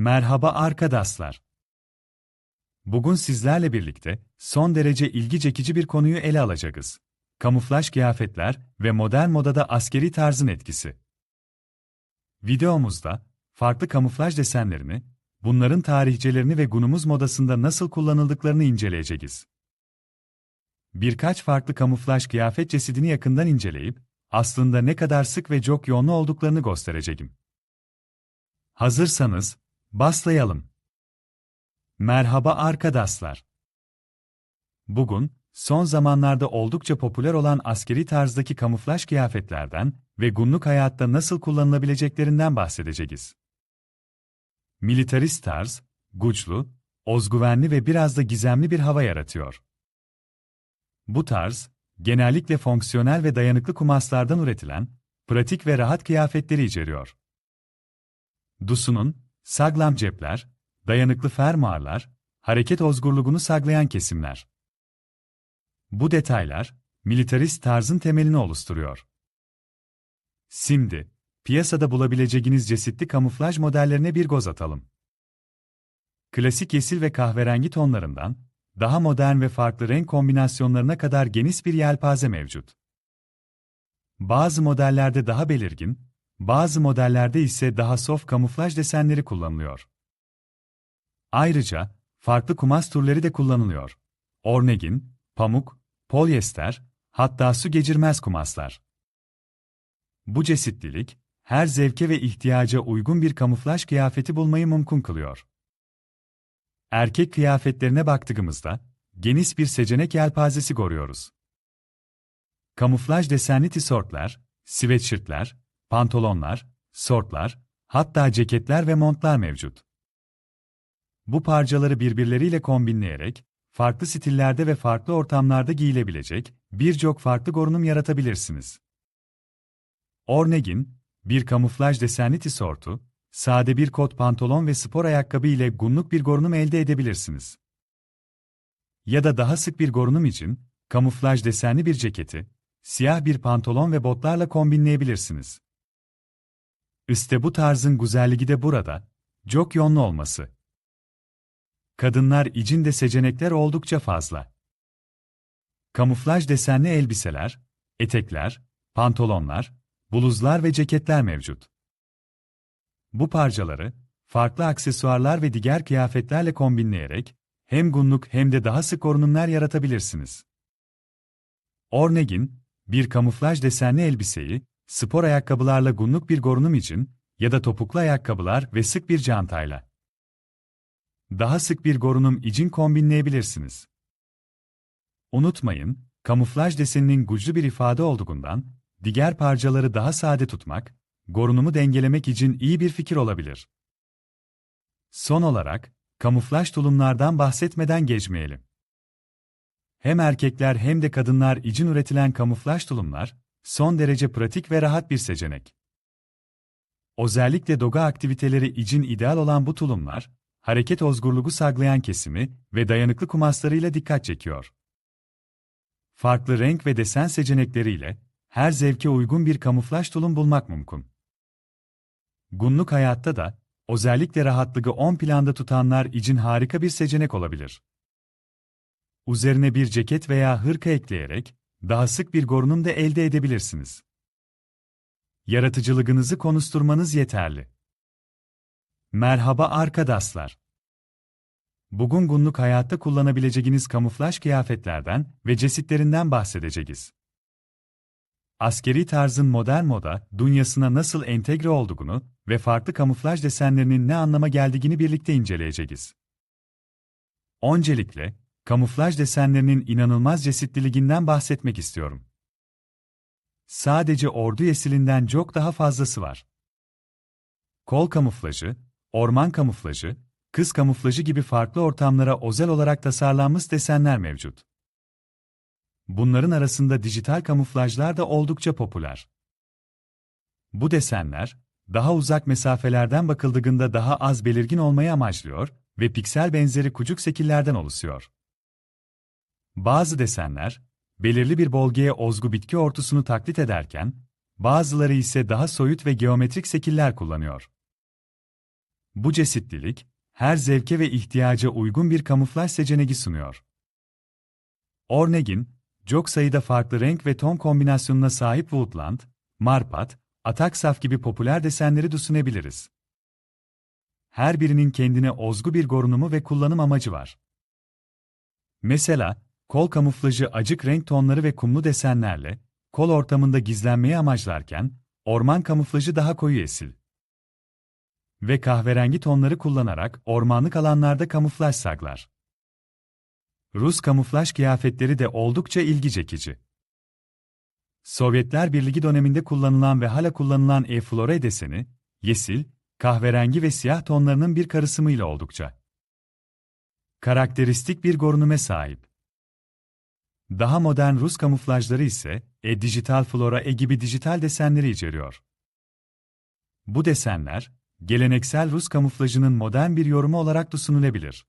Merhaba arkadaşlar. Bugün sizlerle birlikte son derece ilgi çekici bir konuyu ele alacağız. Kamuflaj kıyafetler ve modern modada askeri tarzın etkisi. Videomuzda farklı kamuflaj desenlerini, bunların tarihçelerini ve günümüz modasında nasıl kullanıldıklarını inceleyeceğiz. Birkaç farklı kamuflaj kıyafet çeşidini yakından inceleyip, aslında ne kadar sık ve çok yoğunlu olduklarını göstereceğim. Hazırsanız, başlayalım. Merhaba arkadaşlar. Bugün, son zamanlarda oldukça popüler olan askeri tarzdaki kamuflaj kıyafetlerden ve günlük hayatta nasıl kullanılabileceklerinden bahsedeceğiz. Militarist tarz, güçlü, özgüvenli ve biraz da gizemli bir hava yaratıyor. Bu tarz, genellikle fonksiyonel ve dayanıklı kumaslardan üretilen, pratik ve rahat kıyafetleri içeriyor. Dusunun, saglam cepler, dayanıklı fermuarlar, hareket özgürlüğünü sağlayan kesimler. Bu detaylar, militarist tarzın temelini oluşturuyor. Şimdi, piyasada bulabileceğiniz çeşitli kamuflaj modellerine bir göz atalım. Klasik yeşil ve kahverengi tonlarından, daha modern ve farklı renk kombinasyonlarına kadar geniş bir yelpaze mevcut. Bazı modellerde daha belirgin, bazı modellerde ise daha soft kamuflaj desenleri kullanılıyor. Ayrıca, farklı kumaş türleri de kullanılıyor. Ornegin, pamuk, polyester, hatta su geçirmez kumaslar. Bu çeşitlilik, her zevke ve ihtiyaca uygun bir kamuflaj kıyafeti bulmayı mümkün kılıyor. Erkek kıyafetlerine baktığımızda, geniş bir seçenek yelpazesi görüyoruz. Kamuflaj desenli tişörtler, sweatshirtler, pantolonlar, sortlar, hatta ceketler ve montlar mevcut. Bu parçaları birbirleriyle kombinleyerek, farklı stillerde ve farklı ortamlarda giyilebilecek birçok farklı görünüm yaratabilirsiniz. Ornegin, bir kamuflaj desenli tişörtü, sade bir kot pantolon ve spor ayakkabı ile günlük bir görünüm elde edebilirsiniz. Ya da daha sık bir görünüm için, kamuflaj desenli bir ceketi, siyah bir pantolon ve botlarla kombinleyebilirsiniz. İşte bu tarzın güzelliği de burada, çok yoğunlu olması. Kadınlar için de seçenekler oldukça fazla. Kamuflaj desenli elbiseler, etekler, pantolonlar, bluzlar ve ceketler mevcut. Bu parçaları, farklı aksesuarlar ve diğer kıyafetlerle kombinleyerek, hem günlük hem de daha sık görünümler yaratabilirsiniz. Ornegin, bir kamuflaj desenli elbiseyi, spor ayakkabılarla günlük bir görünüm için ya da topuklu ayakkabılar ve sık bir çantayla. Daha sık bir görünüm için kombinleyebilirsiniz. Unutmayın, kamuflaj deseninin güçlü bir ifade olduğundan, diğer parçaları daha sade tutmak, görünümü dengelemek için iyi bir fikir olabilir. Son olarak, kamuflaj tulumlardan bahsetmeden geçmeyelim. Hem erkekler hem de kadınlar için üretilen kamuflaj tulumlar, son derece pratik ve rahat bir seçenek. Özellikle doga aktiviteleri için ideal olan bu tulumlar, hareket özgürlüğü sağlayan kesimi ve dayanıklı kumaslarıyla dikkat çekiyor. Farklı renk ve desen seçenekleriyle, her zevke uygun bir kamuflaj tulum bulmak mümkün. Günlük hayatta da, özellikle rahatlığı on planda tutanlar için harika bir seçenek olabilir. Üzerine bir ceket veya hırka ekleyerek, daha sık bir görünüm de elde edebilirsiniz. Yaratıcılığınızı konuşturmanız yeterli. Merhaba arkadaşlar. Bugün günlük hayatta kullanabileceğiniz kamuflaj kıyafetlerden ve cesitlerinden bahsedeceğiz. Askeri tarzın modern moda, dünyasına nasıl entegre olduğunu ve farklı kamuflaj desenlerinin ne anlama geldiğini birlikte inceleyeceğiz. Öncelikle, kamuflaj desenlerinin inanılmaz çeşitliliğinden bahsetmek istiyorum. Sadece ordu yesilinden çok daha fazlası var. Kol kamuflajı, orman kamuflajı, kız kamuflajı gibi farklı ortamlara özel olarak tasarlanmış desenler mevcut. Bunların arasında dijital kamuflajlar da oldukça popüler. Bu desenler, daha uzak mesafelerden bakıldığında daha az belirgin olmayı amaçlıyor ve piksel benzeri kucuk şekillerden oluşuyor. Bazı desenler, belirli bir bölgeye ozgu bitki ortusunu taklit ederken, bazıları ise daha soyut ve geometrik şekiller kullanıyor. Bu çeşitlilik, her zevke ve ihtiyaca uygun bir kamuflaj seçeneği sunuyor. Ornegin, çok sayıda farklı renk ve ton kombinasyonuna sahip Woodland, Marpat, Ataksaf gibi popüler desenleri düşünebiliriz. Her birinin kendine ozgu bir görünümü ve kullanım amacı var. Mesela, kol kamuflajı acık renk tonları ve kumlu desenlerle, kol ortamında gizlenmeyi amaçlarken, orman kamuflajı daha koyu yeşil ve kahverengi tonları kullanarak ormanlık alanlarda kamuflaj saklar. Rus kamuflaj kıyafetleri de oldukça ilgi çekici. Sovyetler Birliği döneminde kullanılan ve hala kullanılan e-flore deseni, yeşil, kahverengi ve siyah tonlarının bir karışımıyla oldukça karakteristik bir görünüme sahip. Daha modern Rus kamuflajları ise e-dijital flora e gibi dijital desenleri içeriyor. Bu desenler, geleneksel Rus kamuflajının modern bir yorumu olarak da sunulabilir.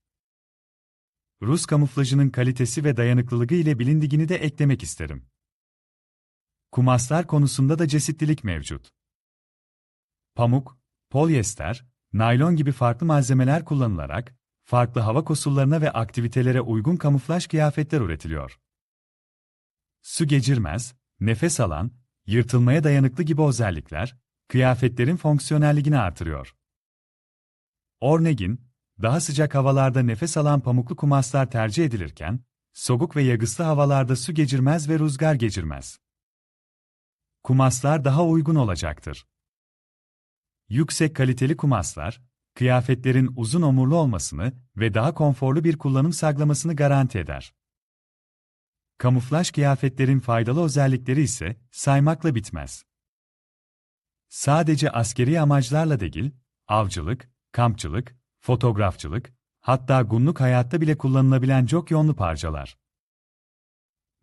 Rus kamuflajının kalitesi ve dayanıklılığı ile bilindiğini de eklemek isterim. Kumaslar konusunda da çeşitlilik mevcut. Pamuk, polyester, naylon gibi farklı malzemeler kullanılarak, farklı hava koşullarına ve aktivitelere uygun kamuflaj kıyafetler üretiliyor. Su geçirmez, nefes alan, yırtılmaya dayanıklı gibi özellikler, kıyafetlerin fonksiyonelliğini artırıyor. Ornegin, daha sıcak havalarda nefes alan pamuklu kumaslar tercih edilirken, soğuk ve yağışlı havalarda su geçirmez ve rüzgar geçirmez. Kumaslar daha uygun olacaktır. Yüksek kaliteli kumaslar, kıyafetlerin uzun omurlu olmasını ve daha konforlu bir kullanım sağlamasını garanti eder. Kamuflaj kıyafetlerin faydalı özellikleri ise saymakla bitmez. Sadece askeri amaçlarla değil, avcılık, kampçılık, fotoğrafçılık, hatta günlük hayatta bile kullanılabilen çok yönlü parçalar.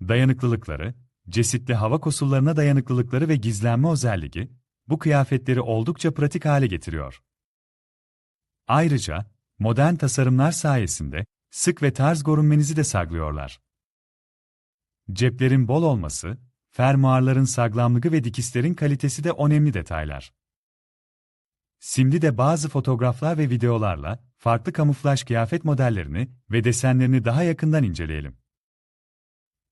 Dayanıklılıkları, cesitli hava koşullarına dayanıklılıkları ve gizlenme özelliği, bu kıyafetleri oldukça pratik hale getiriyor. Ayrıca, modern tasarımlar sayesinde, sık ve tarz görünmenizi de saklıyorlar. Ceplerin bol olması, fermuarların sağlamlığı ve dikişlerin kalitesi de önemli detaylar. Şimdi de bazı fotoğraflar ve videolarla farklı kamuflaj kıyafet modellerini ve desenlerini daha yakından inceleyelim.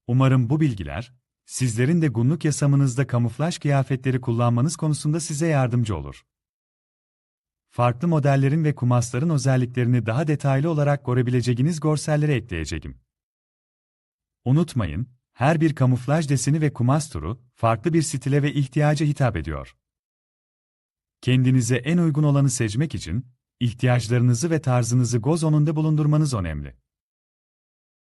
Umarım bu bilgiler, sizlerin de günlük yaşamınızda kamuflaj kıyafetleri kullanmanız konusunda size yardımcı olur. Farklı modellerin ve kumasların özelliklerini daha detaylı olarak görebileceğiniz görsellere ekleyeceğim. Unutmayın, her bir kamuflaj deseni ve kumas turu, farklı bir stile ve ihtiyaca hitap ediyor. Kendinize en uygun olanı seçmek için, ihtiyaçlarınızı ve tarzınızı göz önünde bulundurmanız önemli.